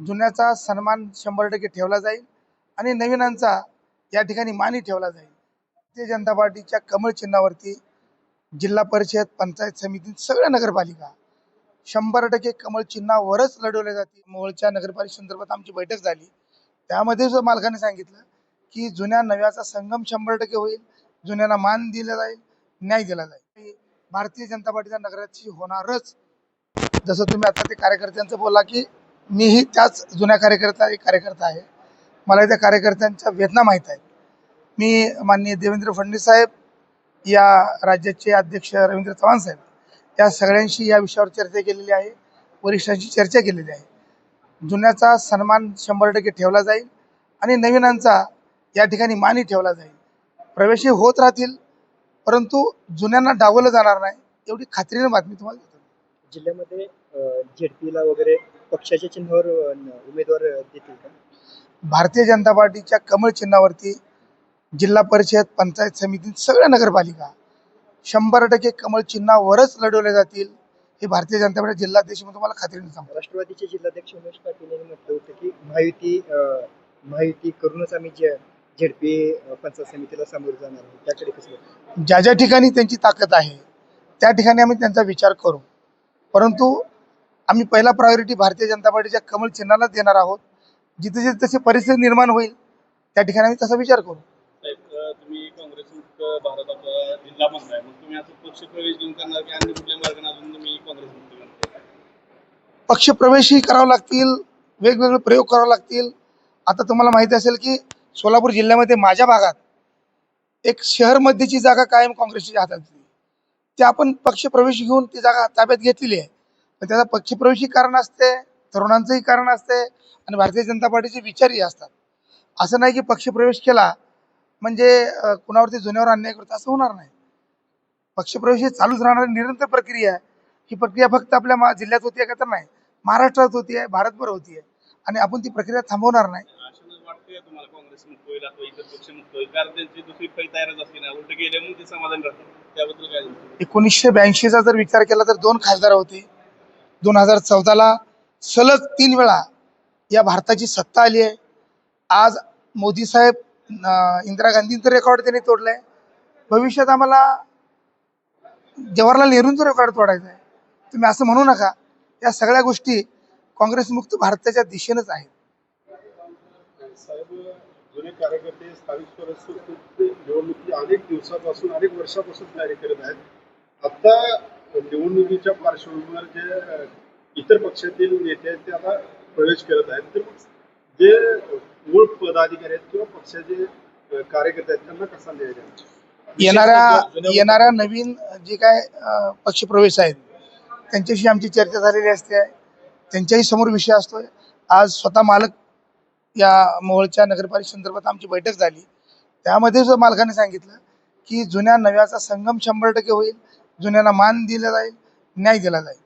जुन्याचा सन्मान शंभर टक्के ठेवला जाईल आणि नवीनांचा या ठिकाणी मानही ठेवला जाईल. भारतीय जनता पार्टीच्या कमळ चिन्हावरती जिल्हा परिषद पंचायत समिती सगळ्या नगरपालिका शंभर टक्के कमळ चिन्हावरच लढवल्या जाते मोहोळच्या नगरपालिका संदर्भात आमची बैठक झाली. त्यामध्ये सुद्धा मालकाने सांगितलं की जुन्या नव्याचा संगम शंभर टक्के होईल. जुन्याला मान दिला जाईल न्याय दिला जाईल. भारतीय जनता पार्टीच्या नगराची होणारच. जसं तुम्ही आता ते कार्यकर्त्यांचं बोला की मीही त्याच जुन्या कार्यकर्ता एक कार्यकर्ता आहे. मला त्या कार्यकर्त्यांच्या वेदना माहीत आहेत. मी माननीय देवेंद्र फडणवीस साहेब या राज्याचे अध्यक्ष रवींद्र चव्हाण साहेब या सगळ्यांशी या विषयावर चर्चा केलेली आहे. वरिष्ठांशी चर्चा केलेली आहे. जुन्याचा सन्मान शंभर टक्के ठेवला जाईल आणि नवीनांचा या ठिकाणी मानही ठेवला जाईल. प्रवेशही होत राहतील परंतु जुन्यांना डावलं जाणार नाही एवढी खात्रीने बातमी तुम्हाला देतो. जिल्ह्यामध्ये झेडपीला वगैरे पक्षाच्या चिन्हावर उमेदवार देतील का? भारतीय जनता पार्टीच्या कमळ चिन्हावरती जिल्हा परिषद पंचायत समिती सगळ्या नगरपालिका शंभर टक्के कमळ चिन्हावरच लढवल्या जातील हे भारतीय जनता पार्टी जिल्हाध्यक्ष म्हणून तुम्हाला खात्रीने सांगतो. राष्ट्रवादीचे जिल्हाध्यक्ष उमेश पाटील यांनी म्हटलं होतं की महायुती अ, महायुती करूनच आम्ही जे झेडपी पंचायत समितीला सामोरे जाणार आहोत. त्याकडे कसं? ज्या ज्या ठिकाणी त्यांची ताकद आहे त्या ठिकाणी आम्ही त्यांचा विचार करू. परंतु आम्ही पहिला प्रायोरिटी भारतीय जनता पार्टीच्या कमळ चिन्हालाच देणार आहोत. जिथे जिथे तशी परिस्थिती निर्माण होईल त्या ठिकाणी आम्ही तसा विचार करू. जिल्हा म्हणताय मग तुम्ही असं पक्ष प्रवेश घेऊन करणार की अन्य कुठल्या मार्गाने अजून तुम्ही काँग्रेसमुक्त करणार? पक्षप्रवेशही करावं लागतील वेगवेगळे प्रयोग करावे लागतील. आता तुम्हाला माहिती असेल की सोलापूर जिल्ह्यामध्ये माझ्या भागात एक शहर मध्येची जागा कायम काँग्रेसच्या हातात होती. ते आपण पक्षप्रवेश घेऊन ती जागा ताब्यात घेतलेली आहे. त्याचा पक्षप्रवेशही कारण असते तरुणांचंही कारण असते आणि भारतीय जनता पार्टीचे विचारही असतात. असं नाही की पक्षप्रवेश केला म्हणजे कुणावरती जुन्यावर अन्याय करतो असं होणार नाही. पक्षप्रवेश ही चालूच राहणारी निरंतर प्रक्रिया आहे. ही प्रक्रिया फक्त आपल्या मा- जिल्ह्यात होती आहे का तर नाही. महाराष्ट्रात होती आहे भारतभर होती आहे. आणि आपण ती प्रक्रिया थांबवणार नाही? एकोणीसशे ब्याऐंशीचा जर विचार केला तर दोन खासदार होते. दोन हजार चौदाला सलग तीन वेळा या भारताची सत्ता आली आहे. आज मोदी साहेब इंदिरा गांधींचं रेकॉर्ड त्यांनी आहे भविष्यात आम्हाला जवाहरलाल नेहरूंचं रेकॉर्ड तोडायचं आहे. तुम्ही असं म्हणू नका. या सगळ्या गोष्टी काँग्रेसमुक्त भारताच्या दिशेनंच आहेत. जुने कार्यकर्ते स्थानिक स्वराज्य निवडणुकी अनेक दिवसापासून अनेक वर्षापासून तयारी करत आहेत. आता निवडणुकीच्या पार्श्वभूमीवर जे इतर पक्षातील नेते आहेत ते आता प्रवेश करत आहेत. तर जे मूळ पदाधिकारी आहेत किंवा पक्षाचे कार्यकर्ते आहेत त्यांना कसा न्याय द्यावा? येणाऱ्या येणाऱ्या नवीन जे काय अं, पक्षप्रवेश आहेत त्यांच्याशी आमची चर्चा झालेली असते. त्यांच्याही समोर विषय असतोय. आज स्वतः मालक या मोहोळच्या नगरपालिके संदर्भात आमची बैठक झाली. त्यामध्ये मालकाने सांगितलं की जुन्या नव्याचा संगम शंभर टक्के होईल. जुन्याला मान दिला जाईल न्याय दिला जाईल.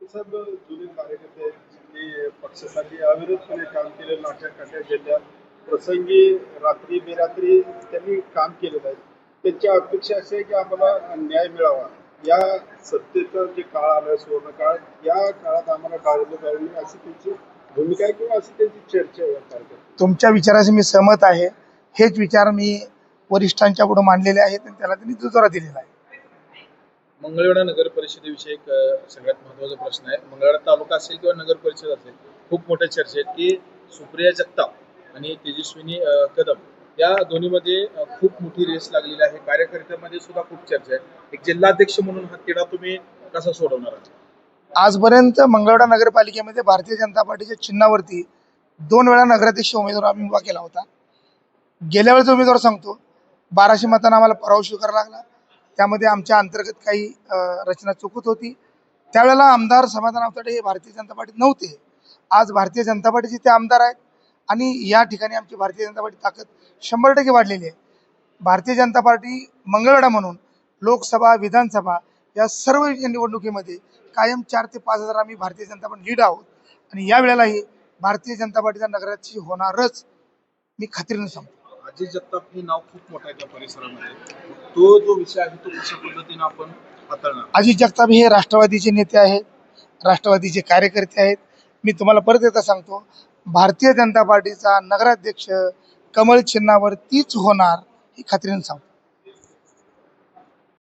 साहेब जुने कार्यकर्ते पक्षासाठी अविरतपणे काम केले लाट्या काट्या गेल्या प्रसंगी रात्री बेरात्री त्यांनी काम केलेलं आहे त्यांची अपेक्षा अशी आहे की आम्हाला न्याय मिळावा. या सत्तेचा जे काळ आला सुवर्ण काळ या काळात आम्हाला जाऊ नये अशी त्यांची भूमिका आहे किंवा अशी त्यांची चर्चा आहे तुमच्या विचाराशी मी सहमत आहे. हेच विचार मी वरिष्ठांच्या पुढे मांडलेले आहेत आणि त्याला त्यांनी दुजोरा दिलेला आहे. मंगळवेढा नगर परिषदेविषयी एक सगळ्यात महत्त्वाचा प्रश्न आहे. मंगळवेढा तालुका असेल किंवा नगर परिषद असेल खूप मोठ्या चर्चेत आहेत की सुप्रिया जगताप आणि तेजस्विनी कदम या दोन्हीमध्ये खूप मोठी रेस लागलेली आहे. कार्यकर्त्यांमध्ये सुद्धा खूप चर्चा आहे. एक जिल्हाध्यक्ष म्हणून हा तिढा तुम्ही कसा सोडवणार आहात? आजपर्यंत मंगळवेढा नगरपालिकेमध्ये भारतीय जनता पार्टीच्या चिन्हावरती दोन वेळा नगराध्यक्ष उमेदवार आम्ही उभा केला होता. गेल्या वेळेचा उमेदवार सांगतो बाराशे मतांना आम्हाला पराभव स्वीकारावा लागला. त्यामध्ये आमच्या अंतर्गत काही रचना चुकत होती. त्यावेळेला आमदार समाधान आवताडे हे भारतीय जनता पार्टीत नव्हते. आज भारतीय जनता पार्टीचे ते आमदार आहेत आणि या ठिकाणी आमची भारतीय जनता पार्टी ताकद शंभर टक्के वाढलेली आहे. भारतीय जनता पार्टी मंगळवेढा म्हणून लोकसभा विधानसभा या सर्व निवडणुकीमध्ये कायम चार ते पाच हजार आम्ही भारतीय जनता पार्टी लीड आहोत. आणि या वेळेलाही भारतीय जनता पार्टीचा नगराची होणारच मी खात्रीनं सांगतो. अजय जगताप हे नाव खूप मोठं आहे त्या परिसरामध्ये. तो जो विषय आहे तो कशा पद्धतीने आपण हाताळणार? अजित जगताप हे राष्ट्रवादीचे नेते आहेत राष्ट्रवादीचे कार्यकर्ते आहेत. मी तुम्हाला परत एकदा सांगतो भारतीय जनता पार्टीचा नगराध्यक्ष कमल चिन्हावर तीच होणार ही खात्रीने सांगतो.